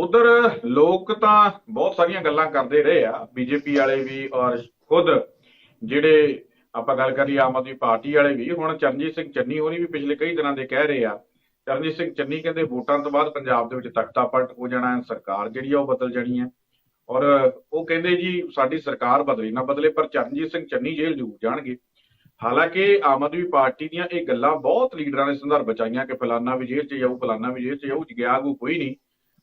ਉਧਰ ਲੋਕ ਤਾਂ ਬਹੁਤ ਸਾਰੀਆਂ ਗੱਲਾਂ ਕਰਦੇ ਰਹੇ ਆ। ਬੀਜੇਪੀ ਵਾਲੇ ਵੀ ਔਰ ਖੁਦ ਜਿਹੜੇ ਆਪਾਂ ਗੱਲ ਕਰੀਏ ਆਮ ਆਦਮੀ ਪਾਰਟੀ ਵਾਲੇ ਵੀ, ਹੁਣ ਚਰਨਜੀਤ ਸਿੰਘ ਚੰਨੀ ਹੋਣੀ ਵੀ ਪਿਛਲੇ ਕਈ ਦਿਨਾਂ ਦੇ ਕਹਿ ਰਹੇ ਆ, ਚਰਨਜੀਤ ਸਿੰਘ ਚੰਨੀ ਕਹਿੰਦੇ ਵੋਟਾਂ ਤੋਂ ਬਾਅਦ ਪੰਜਾਬ ਦੇ ਵਿੱਚ ਤਖਤਾ ਪਲਟ ਹੋ ਜਾਣਾ ਹੈ, ਸਰਕਾਰ ਜਿਹੜੀ ਆ ਉਹ ਬਦਲ ਜਾਣੀ ਹੈ। ਔਰ ਉਹ ਕਹਿੰਦੇ ਜੀ ਸਾਡੀ ਸਰਕਾਰ ਬਦਲੀ ਨਾ ਬਦਲੇ, ਪਰ ਚਰਨਜੀਤ ਸਿੰਘ ਚੰਨੀ ਜੇਲ੍ਹ ਜ਼ਰੂਰ ਜਾਣਗੇ। ਹਾਲਾਂਕਿ ਆਮ ਆਦਮੀ ਪਾਰਟੀ ਦੀਆਂ ਇਹ ਗੱਲਾਂ ਬਹੁਤ ਲੀਡਰਾਂ ਨੇ ਸੰਦਰਭ ਬਚਾਈਆਂ ਕਿ ਫਲਾਨਾ ਵੀ ਜੇਲ੍ਹ 'ਚ ਜਾਊ, ਫਲਾਨਾ ਵੀ ਜੇਲ੍ਹ 'ਚ ਜਾਊ, ਗਿਆ ਆਗੂ ਕੋਈ ਨਹੀਂ।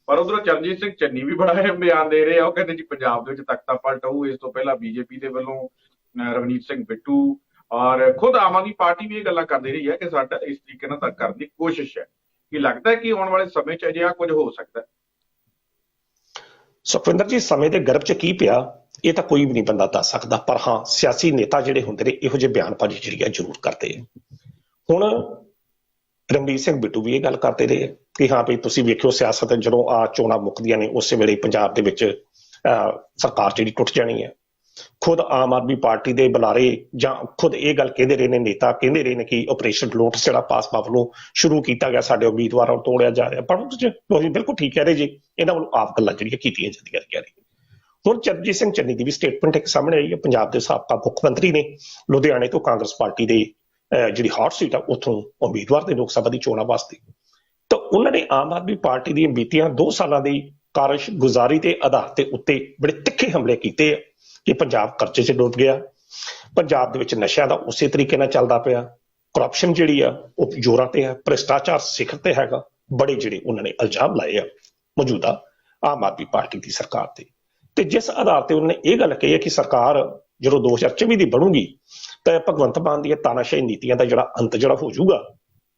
ਪਰ ਉਧਰੋਂ ਚਰਨਜੀਤ ਸਿੰਘ ਚੰਨੀ ਵੀ ਬੜਾ ਅਹਿਮ ਬਿਆਨ ਦੇ ਰਹੇ ਆ, ਉਹ ਕਹਿੰਦੇ ਜੀ ਪੰਜਾਬ ਦੇ ਵਿੱਚ ਤਖਤਾ ਪਲਟ ਹੋਊ ਇਸ ਤੋਂ ਪਹਿਲਾਂ ਬੀਜੇਪੀ ਦੇ ਵੱਲੋਂ ਰਵਨੀਤ ਸਿੰਘ ਬਿੱਟੂ ਔਰ ਖੁਦ ਆਮ ਆਦਮੀ ਪਾਰਟੀ ਵੀ ਇਹ ਗੱਲਾਂ ਕਰਦੀ ਰਹੀ ਹੈ ਕਿ ਸਾਡਾ ਇਸ ਤਰੀਕੇ ਨਾਲ ਤਾਂ ਕਰਨ ਦੀ ਕੋਸ਼ਿਸ਼ ਹੈ ਕਿ ਲੱਗਦਾ ਹੈ ਕਿ ਆਉਣ ਵਾਲੇ ਸਮੇਂ 'ਚ ਅਜਿਹਾ ਕੁਝ ਹੋ ਸਕਦਾ ਹੈ। ਸੁਖਵਿੰਦਰ ਜੀ, ਸਮੇਂ ਦੇ ਗਰਭ 'ਚ ਕੀ ਪਿਆ? ਇਹ ਤਾਂ ਕੋਈ ਵੀ ਨਹੀਂ ਬੰਦਾ ਦੱਸ ਸਕਦਾ, ਪਰ ਹਾਂ, ਸਿਆਸੀ ਨੇਤਾ ਜਿਹੜੇ ਹੁੰਦੇ ਨੇ, ਇਹੋ ਜਿਹੇ ਬਿਆਨਬਾਜ਼ੀ ਜਿਹੜੀ ਆ ਜ਼ਰੂਰ ਕਰਦੇ ਹੁਣ ਰਮਨੀਤ ਸਿੰਘ ਬਿੱਟੂ ਵੀ ਇਹ ਗੱਲ ਕਰਦੇ ਰਹੇ ਕਿ ਹਾਂ ਵੀ ਤੁਸੀਂ ਵੇਖਿਓ ਸਿਆਸਤ ਜਦੋਂ ਆ ਚੋਣਾਂ ਮੁੱਕਦੀਆਂ ਨੇ ਉਸੇ ਵੇਲੇ ਪੰਜਾਬ ਦੇ ਵਿੱਚ ਅਹ, ਸਰਕਾਰ ਜਿਹੜੀ ਟੁੱਟ ਜਾਣੀ ਹੈ ਖੁਦ ਆਮ ਆਦਮੀ ਪਾਰਟੀ ਦੇ ਬੁਲਾਰੇ ਜਾਂ ਖੁਦ ਇਹ ਗੱਲ ਕਹਿੰਦੇ ਰਹੇ ਨੇ ਨੇਤਾ ਕਹਿੰਦੇ ਰਹੇ ਨੇ ਕਿ ਆਪਰੇਸ਼ਨ ਲੋਟਸ ਜਿਹੜਾ ਪਾਸਪਾ ਵੱਲੋਂ ਸ਼ੁਰੂ ਕੀਤਾ ਗਿਆ ਸਾਡੇ ਉਮੀਦਵਾਰਾਂ ਨੂੰ ਤੋੜਿਆ ਜਾ ਰਿਹਾ। ਪਰ ਤੁਸੀਂ ਬਿਲਕੁਲ ਠੀਕ ਕਹਿ ਰਹੇ ਜੀ। ਇਹਨਾਂ ਵੱਲੋਂ ਆਪ ਗੱਲਾਂ ਜਿਹੜੀਆਂ ਕੀਤੀਆਂ ਜਾਂਦੀਆਂ ਰਹੀਆਂ ਨੇ ਹੁਣ ਚਰਨਜੀਤ ਸਿੰਘ ਚੰਨੀ ਦੀ ਵੀ ਸਟੇਟਮੈਂਟ ਇੱਕ ਸਾਹਮਣੇ ਆਈ ਹੈ। ਪੰਜਾਬ ਦੇ ਸਾਬਕਾ ਮੁੱਖ ਮੰਤਰੀ ਨੇ ਲੁਧਿਆਣੇ ਤੋਂ ਕਾਂਗਰਸ ਪਾਰਟੀ ਦੇ ਜਿਹੜੀ ਹੌਟ ਸੀਟ ਆ, ਉੱਥੋਂ ਉਮੀਦਵਾਰ ਦੇ ਲੋਕ ਸਭਾ ਦੀ ਚੋਣਾਂ ਵਾਸਤੇ। ਤਾਂ ਉਹਨਾਂ ਨੇ ਆਮ ਆਦਮੀ ਪਾਰਟੀ ਦੀਆਂ ਬੀਤੀਆਂ 2 ਸਾਲਾਂ ਦੀ ਕਾਰਜਗੁਜ਼ਾਰੀ ਦੇ ਆਧਾਰ ਤੇ ਉੱਤੇ ਬੜੇ ਤਿੱਖੇ ਹਮਲੇ ਕੀਤੇ ਆ ਕਿ ਪੰਜਾਬ ਕਰਜ਼ੇ 'ਚ ਡੁੱਬ ਗਿਆ। ਪੰਜਾਬ ਦੇ ਵਿੱਚ ਨਸ਼ਿਆਂ ਦਾ ਉਸੇ ਤਰੀਕੇ ਨਾਲ ਚੱਲਦਾ ਪਿਆ। ਕਰਪਸ਼ਨ ਜਿਹੜੀ ਆ, ਉਹ ਜ਼ੋਰਾਂ ਤੇ ਹੈ ਭ੍ਰਿਸ਼ਟਾਚਾਰ ਸਿਖਰ ਤੇ ਹੈਗਾ। ਬੜੇ ਜਿਹੜੇ ਉਹਨਾਂ ਨੇ ਇਲਜ਼ਾਮ ਲਾਏ ਆ ਮੌਜੂਦਾ ਆਮ ਆਦਮੀ ਪਾਰਟੀ ਦੀ ਸਰਕਾਰ ਤੇ। ਤੇ ਜਿਸ ਆਧਾਰ ਤੇ ਉਹਨਾਂ ਨੇ ਇਹ ਗੱਲ ਕਹੀ ਹੈ ਕਿ ਸਰਕਾਰ ਜਦੋਂ 2024 ਦੀ ਬਣੂਗੀ ਤਾਂ ਭਗਵੰਤ ਮਾਨ ਦੀਆਂ ਤਾਨਾਸ਼ਾਹੀ ਨੀਤੀਆਂ ਦਾ ਜਿਹੜਾ ਅੰਤ ਜਿਹੜਾ ਹੋ ਜਾਊਗਾ,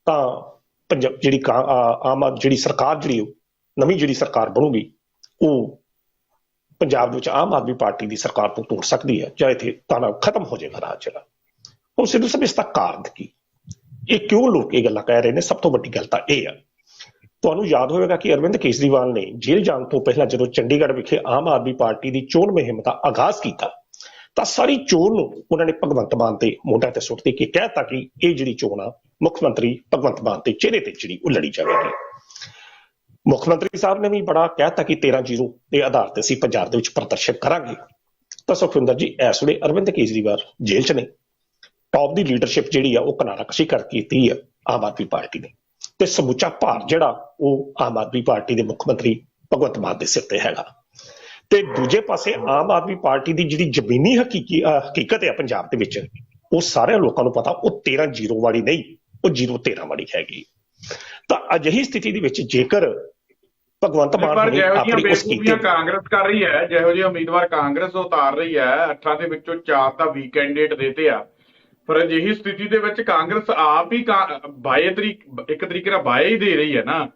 ਤਾਂ ਪੰਜਾਬ ਜਿਹੜੀ ਕਾਂ- ਆਮ ਆਦ- ਜਿਹੜੀ ਸਰਕਾਰ ਜਿਹੜੀ ਉਹ, ਨਵੀਂ ਜਿਹੜੀ ਸਰਕਾਰ ਬਣੂਗੀ, ਉਹ ਪੰਜਾਬ ਵਿੱਚ ਆਮ ਆਦਮੀ ਪਾਰਟੀ ਦੀ ਸਰਕਾਰ ਤੋਂ ਤੋੜ ਸਕਦੀ ਹੈ ਜਾਂ ਇੱਥੇ ਤਾਣਾ ਖਤਮ ਹੋ ਜਾਏਗਾ ਰਾਜ ਜਿਹੜਾ। ਹੁਣ ਸਿੱਧੂ ਸਾਹਿਬ, ਇਸ ਦਾ ਕਾਰਨ ਕੀ? ਇਹ ਕਿਉਂ ਲੋਕ ਇਹ ਗੱਲਾਂ ਕਹਿ ਰਹੇ ਨੇ? ਸਭ ਤੋਂ ਵੱਡੀ ਗੱਲ ਤਾਂ ਇਹ ਆ। ਤੁਹਾਨੂੰ ਯਾਦ ਹੋਵੇਗਾ ਕਿ ਅਰਵਿੰਦ ਕੇਜਰੀਵਾਲ ਨੇ ਜੇਲ੍ਹ ਜਾਣ ਤੋਂ ਪਹਿਲਾਂ ਜਦੋਂ ਚੰਡੀਗੜ੍ਹ ਵਿਖੇ ਆਮ ਆਦਮੀ ਪਾਰਟੀ ਦੀ ਚੋਣ ਮੁਹਿੰਮ ਦਾ ਆਗਾਜ਼ ਕੀਤਾ ਤਾਂ ਸਾਰੀ ਚੋਣ ਨੂੰ ਉਹਨਾਂ ਨੇ ਭਗਵੰਤ ਮਾਨ ਤੇ ਮੋਢਾ ਤੇ ਸੁੱਟ ਦੇ ਕੇ ਕਹਿਤਾ ਕਿ ਇਹ ਜਿਹੜੀ ਚੋਣ ਆ, ਮੁੱਖ ਮੰਤਰੀ ਭਗਵੰਤ ਮਾਨ ਦੇ ਚਿਹਰੇ ਤੇ ਜਿਹੜੀ ਉਹ ਲੜੀ ਜਾਵੇਗੀ। ਮੁੱਖ ਮੰਤਰੀ ਸਾਹਿਬ ਨੇ ਵੀ ਬੜਾ ਕਹਿਤਾ ਕਿ 13-0 ਦੇ ਆਧਾਰ ਤੇ ਅਸੀਂ ਪੰਜਾਬ ਦੇ ਵਿੱਚ ਪ੍ਰਦਰਸ਼ਨ ਕਰਾਂਗੇ। ਤਾਂ ਸੁਖਵਿੰਦਰ ਜੀ, ਇਸ ਵੇਲੇ ਅਰਵਿੰਦ ਕੇਜਰੀਵਾਲ ਜੇਲ੍ਹ 'ਚ ਨੇ। ਟੌਪ ਦੀ ਲੀਡਰਸ਼ਿਪ ਜਿਹੜੀ ਆ, ਉਹ ਕਿਨਾਰਾ ਕਸ਼ੀ ਕਰ ਕੀਤੀ ਆ, ਆਮ ਆਦਮੀ ਪਾਰਟੀ ਨੇ। ਤੇ ਸਮੁੱਚਾ ਭਾਰ ਜਿਹੜਾ, ਉਹ ਆਮ ਆਦਮੀ ਪਾਰਟੀ ਦੇ ਮੁੱਖ ਮੰਤਰੀ ਭਗਵੰਤ ਮਾਨ ਦੇ ਸਿਰ ਤੇ ਹੈਗਾ। ਤੇ ਦੂਜੇ ਪਾਸੇ ਆਮ ਆਦਮੀ ਪਾਰਟੀ ਦੀ ਜਿਹੜੀ ਜ਼ਮੀਨੀ ਹਕੀਕੀ ਹਕੀਕਤ ਹੈ ਪੰਜਾਬ ਦੇ ਵਿੱਚ ਉਹ ਸਾਰਿਆਂ ਲੋਕਾਂ ਨੂੰ ਪਤਾ ਉਹ 13-0 ਵਾਲੀ ਨਹੀਂ ਉਹ 0-13 ਵਾਲੀ ਹੈਗੀ। ਤਾਂ ਅਜਿਹੀ ਸਥਿਤੀ ਦੇ ਵਿੱਚ ਜੇਕਰ ਭਗਵੰਤ ਮਾਨ ਨੇ ਆਪਣੀ ਉਸ ਕੀਤੀ ਕਾਂਗਰਸ ਕਰ ਰਹੀ ਹੈ ਜਿਹੋ ਜਿਹੇ ਉਮੀਦਵਾਰ ਕਾਂਗਰਸ ਉਤਾਰ ਰਹੀ ਹੈ ਅੱਠਾਂ ਦੇ ਵਿੱਚੋਂ ਚਾਰ ਤਾਂ ਵੀਕ ਕੈਂਡੀਡੇਟ ਦੇਤੇ ਆ। ਪਰ ਅਜਿਹੀ ਸਥਿਤੀ ਦੇ ਵਿੱਚ ਕਾਂਗਰਸ ਆਪ ਹੀ ਬਾਏ ਤਰੀਕ ਇੱਕ ਤਰੀਕੇ ਨਾਲ ਬਾਏ ਹੀ ਦੇ ਰਹੀ ਹੈ ਨਾ।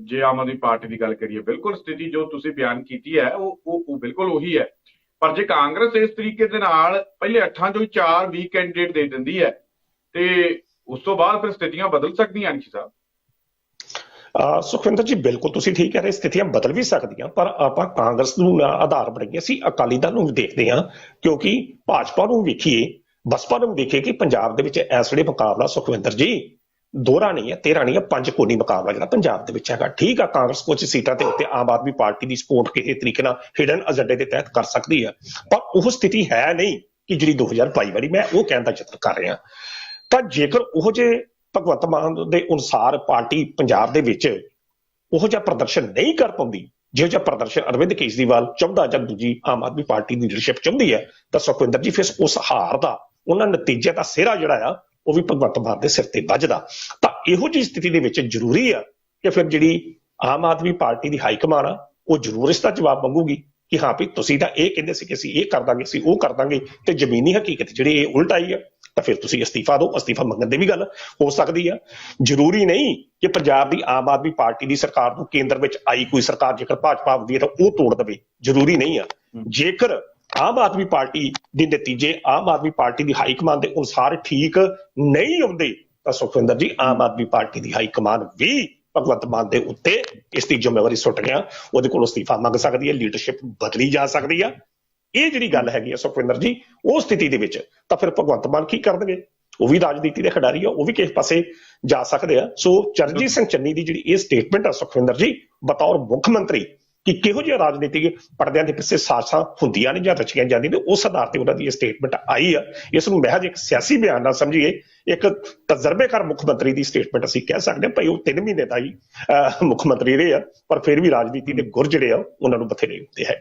ਜੇ ਆਮ ਆਦਮੀ ਪਾਰਟੀ ਦੀ ਗੱਲ ਕਰੀਏ, ਬਿਲਕੁਲ ਸਥਿਤੀ ਜੋ ਤੁਸੀਂ ਬਿਆਨ ਕੀਤੀ ਹੈ, ਉਹ ਉਹ ਬਿਲਕੁਲ ਉਹੀ ਹੈ। ਪਰ ਜੇ ਕਾਂਗਰਸ ਇਸ ਤਰੀਕੇ ਦੇ ਨਾਲ ਪਹਿਲੇ ਅੱਠਾਂ ਚੋਂ ਹੀ ਚਾਰ ਕੈਂਡੀਡੇਟ ਦੇ ਦਿੰਦੀ ਹੈ, ਤੇ ਉਸ ਤੋਂ ਬਾਅਦ ਫਿਰ ਸਥਿਤੀਆਂ ਬਦਲ ਸਕਦੀਆਂ ਅੰਸ਼ੀ ਸਾਹਿਬ? ਅਹ, ਸੁਖਵਿੰਦਰ ਜੀ, ਬਿਲਕੁਲ ਤੁਸੀਂ ਠੀਕ ਕਹਿ ਰਹੇ, ਸਥਿਤੀਆਂ ਬਦਲ ਵੀ ਸਕਦੀਆਂ, ਪਰ ਆਪਾਂ ਕਾਂਗਰਸ ਨੂੰ ਨਾ ਆਧਾਰ ਬਣਾਈਏ। ਅਸੀਂ ਅਕਾਲੀ ਦਲ ਨੂੰ ਵੀ ਦੇਖਦੇ ਹਾਂ, ਕਿਉਂਕਿ ਭਾਜਪਾ ਨੂੰ ਵੇਖੀਏ, ਬਸਪਾ ਨੂੰ ਵੀ ਦੇਖੀਏ ਕਿ ਪੰਜਾਬ ਦੇ ਵਿੱਚ ਇਸ ਵੇਲੇ ਮੁਕਾਬਲਾ, ਸੁਖਵਿੰਦਰ ਜੀ ਦੋਹਰਾ ਨਹੀਂ ਹੈ, ਤੇਰਾ ਨਹੀਂ ਹੈ, ਪੰਜ ਕੋਨੀ ਮੁਕਾਬਲਾ ਜਿਹੜਾ ਪੰਜਾਬ ਦੇ ਵਿੱਚ ਹੈਗਾ। ਠੀਕ ਆ, ਕਾਂਗਰਸ ਕੁਝ ਸੀਟਾਂ ਦੇ ਉੱਤੇ ਆਮ ਆਦਮੀ ਪਾਰਟੀ ਦੀ ਸਪੋਰਟ ਕਿਸੇ ਤਰੀਕੇ ਨਾਲ ਹਿਡਨ ਏਜੰਡੇ ਦੇ ਤਹਿਤ ਕਰ ਸਕਦੀ ਹੈ। ਪਰ ਉਹ ਸਥਿਤੀ ਹੈ ਨਹੀਂ ਕਿ ਜਿਹੜੀ 2022 ਵਾਲੀ, ਮੈਂ ਉਹ ਕਹਿਣ ਦਾ ਯਤਨ ਕਰ ਰਿਹਾ। ਤਾਂ ਜੇਕਰ ਉਹ ਜੇ ਭਗਵੰਤ ਮਾਨ ਦੇ ਅਨੁਸਾਰ ਪਾਰਟੀ ਪੰਜਾਬ ਦੇ ਵਿੱਚ ਉਹ ਜਿਹਾ ਪ੍ਰਦਰਸ਼ਨ ਨਹੀਂ ਕਰ ਪਾਉਂਦੀ, ਜਿਹੋ ਜਿਹਾ ਪ੍ਰਦਰਸ਼ਨ ਅਰਵਿੰਦ ਕੇਜਰੀਵਾਲ ਚਾਹੁੰਦਾ ਜਾਂ ਦੂਜੀ ਆਮ ਆਦਮੀ ਪਾਰਟੀ ਦੀ ਲੀਡਰਸ਼ਿਪ ਚਾਹੁੰਦੀ ਹੈ, ਤਾਂ ਸੁਖਵਿੰਦਰ ਜੀ ਫਿਰ ਉਸ ਹਾਰ ਦਾ, ਉਹਨਾਂ ਨਤੀਜੇ ਦਾ ਸਿਹਰਾ ਜਿਹੜਾ ਆ ਉਹ ਵੀ ਭਗਵੰਤ ਮਾਨ ਦੇ ਸਿਰ ਤੇ ਵੱਜਦਾ। ਤਾਂ ਇਹੋ ਜਿਹੀ ਸਥਿਤੀ ਦੇ ਵਿੱਚ ਜ਼ਰੂਰੀ ਆ ਕਿ ਫਿਰ ਜਿਹੜੀ ਆਮ ਆਦਮੀ ਪਾਰਟੀ ਦੀ ਹਾਈ ਕਮਾਨ ਆ ਉਹ ਜ਼ਰੂਰ ਇਸ ਦਾ ਜਵਾਬ ਮੰਗੂਗੀ ਕਿ ਹਾਂ ਵੀ ਤੁਸੀਂ ਤਾਂ ਇਹ ਕਹਿੰਦੇ ਸੀ ਕਿ ਅਸੀਂ ਇਹ ਕਰ ਦਾਂਗੇ ਅਸੀਂ ਉਹ ਕਰ ਦਾਂਗੇ ਤੇ ਜ਼ਮੀਨੀ ਹਕੀਕਤ ਜਿਹੜੀ ਇਹ ਉਲਟ ਆਈ ਆ ਤਾਂ ਫਿਰ ਤੁਸੀਂ ਅਸਤੀਫਾ ਦਿਓ ਅਸਤੀਫਾ ਮੰਗਣ ਦੀ ਵੀ ਗੱਲ ਹੋ ਸਕਦੀ ਆ। ਜ਼ਰੂਰੀ ਨਹੀਂ ਕਿ ਪੰਜਾਬ ਦੀ ਆਮ ਆਦਮੀ ਪਾਰਟੀ ਦੀ ਸਰਕਾਰ ਨੂੰ ਕੇਂਦਰ ਵਿੱਚ ਆਈ ਕੋਈ ਸਰਕਾਰ ਜੇਕਰ ਭਾਜਪਾ ਆਉਂਦੀ ਹੈ ਤਾਂ ਉਹ ਤੋੜ ਦੇਵੇ। ਜ਼ਰੂਰੀ ਨਹੀਂ ਆ। ਜੇਕਰ ਆਮ ਆਦਮੀ ਪਾਰਟੀ ਦੇ ਨਤੀਜੇ, ਆਮ ਆਦਮੀ ਪਾਰਟੀ ਦੀ ਹਾਈ ਕਮਾਂਡ ਦੇ ਅਨੁਸਾਰ ਠੀਕ ਨਹੀਂ ਆਉਂਦੇ ਤਾਂ ਸੁਖਵਿੰਦਰ ਜੀ, ਆਮ ਆਦਮੀ ਪਾਰਟੀ ਦੀ ਹਾਈ ਕਮਾਂਡ ਵੀ ਭਗਵੰਤ ਮਾਨ ਦੇ ਉੱਤੇ ਇਸ ਦੀ ਜ਼ਿੰਮੇਵਾਰੀ ਸੁੱਟ ਗਿਆ। ਉਹਦੇ ਕੋਲ ਅਸਤੀਫਾ ਮੰਗ ਸਕਦੀ ਹੈ, ਲੀਡਰਸ਼ਿਪ ਬਦਲੀ ਜਾ ਸਕਦੀ ਆ। ਇਹ ਜਿਹੜੀ ਗੱਲ ਹੈਗੀ ਆ ਸੁਖਵਿੰਦਰ ਜੀ, ਉਹ ਸਥਿਤੀ ਦੇ ਵਿੱਚ ਤਾਂ ਫਿਰ ਭਗਵੰਤ ਮਾਨ ਕੀ ਕਰਨਗੇ? ਉਹ ਵੀ ਰਾਜਨੀਤੀ ਦੇ ਖਿਡਾਰੀ ਆ, ਉਹ ਵੀ ਕਿਸੇ ਪਾਸੇ ਜਾ ਸਕਦੇ ਆ। ਸੋ ਚਰਨਜੀਤ ਸਿੰਘ ਚੰਨੀ ਦੀ ਜਿਹੜੀ ਇਹ ਸਟੇਟਮੈਂਟ ਆ ਸੁਖਵਿੰਦਰ ਜੀ, ਬਤੌਰ ਮੁੱਖ ਮੰਤਰੀ ਕਿ ਕਿਹੋ ਜਿਹੇ ਰਾਜਨੀਤਿਕ ਪਰਦਿਆਂ ਦੇ ਪਿੱਛੇ ਸਾਜ਼ਸਾਂ ਹੁੰਦੀਆਂ ਨੇ ਜਾਂ ਰਚੀਆਂ ਜਾਂਦੀਆਂ ਨੇ, ਉਸ ਆਧਾਰ ਤੇ ਉਹਨਾਂ ਦੀ ਇਹ ਸਟੇਟਮੈਂਟ ਆਈ ਆ। ਇਸ ਨੂੰ ਮਹਿਜ ਇੱਕ ਸਿਆਸੀ ਬਿਆਨ ਨਾਲ ਸਮਝੀਏ, ਇੱਕ ਤਜਰਬੇਕਾਰ ਮੁੱਖ ਮੰਤਰੀ ਦੀ ਸਟੇਟਮੈਂਟ ਅਸੀਂ ਕਹਿ ਸਕਦੇ ਹਾਂ, ਭਾਈ ਉਹ 3 ਮਹੀਨੇ ਦਾ ਹੀ ਮੁੱਖ ਮੰਤਰੀ ਰਹੇ ਆ, ਪਰ ਫਿਰ ਵੀ ਰਾਜਨੀਤੀ ਦੇ ਗੁਰ ਜਿਹੜੇ ਆ, ਉਹਨਾਂ ਨੂੰ ਬਥੇਰੇ ਹੁੰਦੇ ਹੈ।